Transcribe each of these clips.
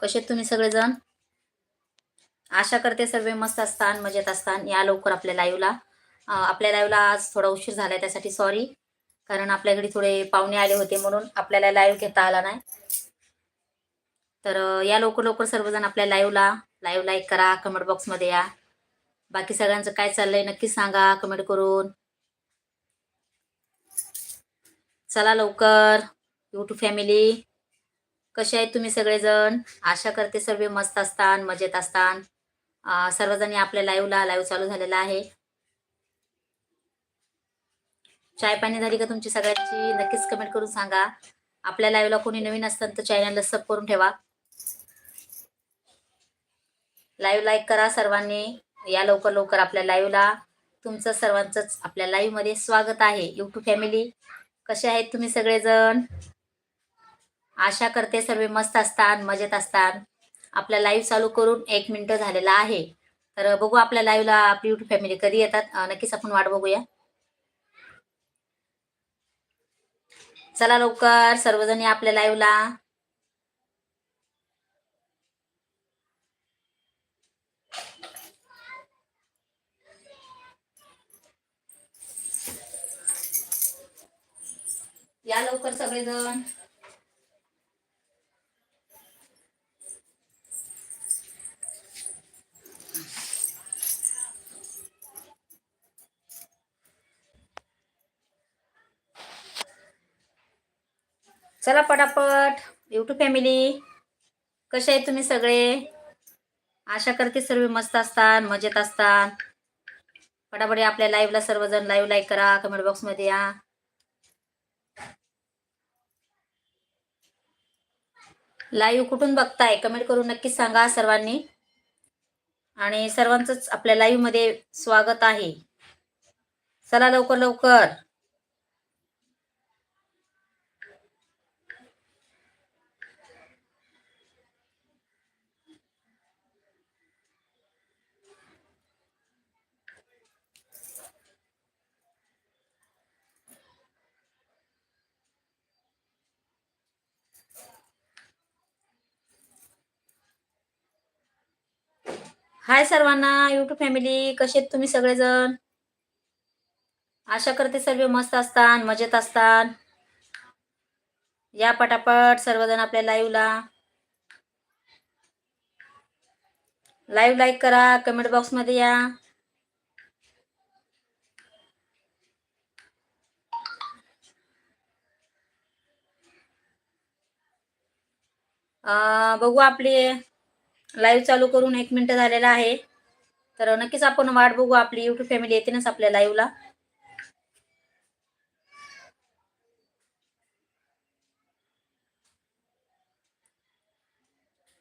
कसे तुम्ही सगळेजण? आशा करते सर्व मस्त असतान मजेत असतान. या लवकर आपल्या लाईव्हला आपल्या लाईव्हला आज थोडा उशीर झाला त्यासाठी सॉरी कारण आपल्या घरी थोडे पाहुणे आले होते म्हणून आपल्याला लाईव्ह घेता आला नाही. तर या लवकर लवकर सर्वजण आपल्या लाईव्हला लाईव्ह लाईक करा कमेंट बॉक्समध्ये या. बाकी सगळ्यांचं काय चाललंय नक्की सांगा कमेंट करून. चला लवकर. युट्यूब फॅमिली कसे आहेत तुम्ही सगळेजण? आशा करते सर्व मस्त असतान मजेत असतान. सर्वजणी आपल्या लाईव्हला लाईव्ह चालू झालेला आहे. चाय पाणी झाली का तुमची सगळ्यांची? नक्कीच कमेंट करून सांगा. आपल्या लाईव्हला कोणी नवीन असतात तर चॅनलला सब करून ठेवा. लाईव्ह लाईक करा सर्वांनी. या लवकर लवकर आपल्या लाईव्हला तुमचं सर्वांचंच आपल्या लाईव्हमध्ये स्वागत आहे. युट्यूब फॅमिली कसे आहेत तुम्ही सगळेजण? आशा करते सर्व मस्त असतात मजेत असतात. आपला लाईव्ह चालू करून एक मिनिट झालेला आहे. तर बघू आपल्या लाईव्हला आपली युट्यूब फॅमिली कधी येतात. नक्कीच आपण वाट बघूया. चला लवकर सर्वजणी आपल्या लाईव्हला या लवकर सगळेजण. चला पटापट. युट्यूब फॅमिली कसे आहेत तुम्ही सगळे? आशा करते सर्व मस्त असतात मजेत असतात. पटापट आपल्या लाईव्हला सर्वजण लाईव्ह लाईक करा कमेंट बॉक्समध्ये या. लाईव्ह कुठून बघताय? कमेंट करून नक्कीच सांगा सर्वांनी. आणि सर्वांचंच आपल्या लाईव्हमध्ये स्वागत आहे. चला लवकर लवकर. हाय सर्वांना युट्यूब फॅमिली कसे आहेत तुम्ही सगळेजण? आशा करते सर्व मस्त असतात मजेत असतात या पटापट सर्वजण आपल्या लाईव्हला लाईव्ह लाईक करा कमेंट बॉक्समध्ये या. बघू आपली लाईव्ह चालू करून एक मिनिट झालेला आहे. तर नक्कीच आपण वाट बघू आपली युट्यूब फॅमिली येतेनच आपल्या लाईव्हला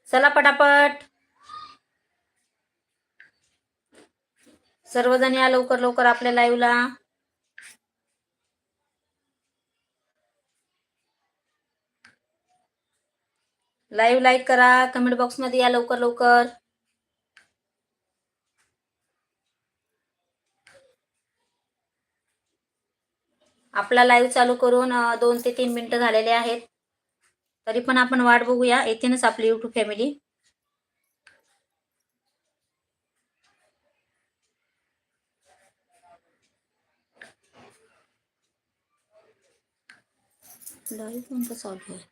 चला पटापट. सर्वजण या लवकर लवकर आपल्या लाईव्हला लाईव्ह लाईक करा. कमेंट बॉक्समध्ये या लवकर लवकर. आपला लाईव्ह चालू करून दोन ते तीन मिनिटं झालेले आहेत. तरी पण आपण वाट बघूया. येथेनच आपली युट्यूब फॅमिली लाईव्ह कोणतं चालू आहे?